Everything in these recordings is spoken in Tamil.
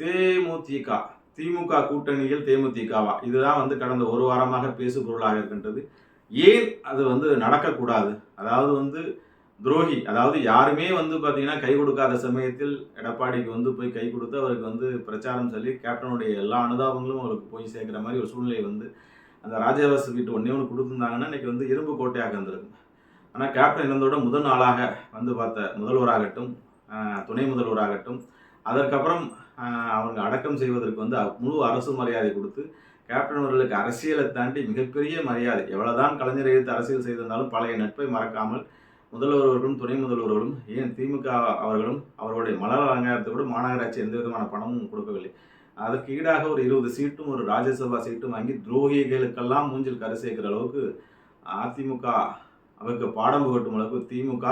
தேமுதிக திமுக கூட்டணியில் தேமுதிகவா? இதுதான் வந்து கடந்த ஒரு வாரமாக பேசு பொருளாக இருக்கின்றது. ஏன் அது வந்து நடக்கக்கூடாது? அதாவது வந்து துரோகி அதாவது யாருமே வந்து பார்த்தீங்கன்னா கை கொடுக்காத சமயத்தில் எடப்பாடிக்கு வந்து போய் கை கொடுத்து அவருக்கு வந்து பிரச்சாரம் சொல்லி கேப்டனுடைய எல்லா அனுதாபங்களும் அவருக்கு போய் சேர்க்குற மாதிரி ஒரு சூழ்நிலை வந்து அந்த ராஜாவாஸ் வீட்டு ஒன்றே ஒன்று கொடுத்துருந்தாங்கன்னா இன்னைக்கு வந்து இரும்பு கோட்டையாக இருந்திருக்கும். ஆனால் கேப்டன் இருந்தோட முதல் நாளாக வந்து பார்த்த முதல்வராகட்டும் துணை முதல்வராகட்டும் அதற்கப்புறம் அவங்க அடக்கம் செய்வதற்கு வந்து முழு அரசு மரியாதை கொடுத்து கேப்டன் அவர்களுக்கு அரசியலை தாண்டி மிகப்பெரிய மரியாதை எவ்வளவுதான் கலைஞர் எதிர்த்து அரசியல் செய்திருந்தாலும் பழைய நட்பை மறக்காமல் முதல்வர் அவர்களும் துணை முதல்வர்களும் ஏன் திமுக அவர்களும் அவர்களுடைய மலர் அலங்காரத்தை கூட மாநகராட்சி எந்த விதமான பணமும் கொடுக்கவில்லை. அதற்கு ஈடாக ஒரு இருபது சீட்டும் ஒரு ராஜ்யசபா சீட்டும் வாங்கி துரோகிகளுக்கெல்லாம் மூஞ்சில் கரு சேர்க்கிற அளவுக்கு அதிமுக அவருக்கு பாடம் புகட்டும் அளவுக்கு திமுக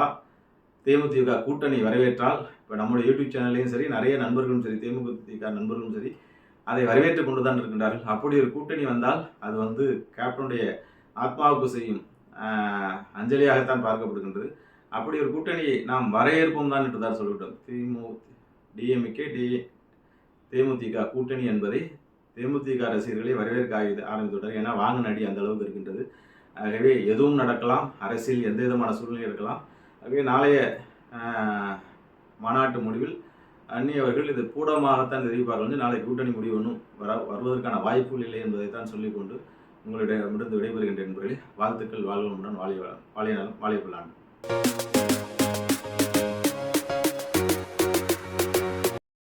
தேமுதிக கூட்டணி வரவேற்றால் இப்போ நம்முடைய யூடியூப் சேனல்லையும் சரி நிறைய நண்பர்களும் சரி தேமுதிக நண்பர்களும் சரி அதை வரவேற்று கொண்டு தான் இருக்கின்றார்கள். அப்படி ஒரு கூட்டணி வந்தால் அது வந்து கேப்டனுடைய ஆத்மாவுக்கு செய்யும் அஞ்சலியாகத்தான் பார்க்கப்படுகின்றது. அப்படி ஒரு கூட்டணியை நாம் வரையறுப்போம் தான் என்று தான் சொல்லிவிட்டோம். திமு டிஎம்கே டி தேமுதிக கூட்டணி என்பதை தேமுதிக ரசிகர்களை வரவேற்க ஆரம்பித்துவிட்டார் ஏன்னா வாங்கின அடி அந்த அளவுக்கு இருக்கின்றது. ஆகவே எதுவும் நடக்கலாம் அரசியல் எந்த விதமான சூழ்நிலை இருக்கலாம். ஆகவே நாளைய மாநாட்டு முடிவில் அந்நியவர்கள் இது பூடமாகத்தான் தெரிவிப்பார்கள் வந்து நாளை கூட்டணி முடிவு ஒன்றும் வர வருவதற்கான வாய்ப்புகள் இல்லை என்பதை தான் சொல்லிக்கொண்டு உங்களிடமிருந்து விடைபெறுகின்ற என்பதில் வாழ்த்துக்கள் வாழ்வமுடன் வாழிய வாழிய நலம் வாழிய கொள்ளான்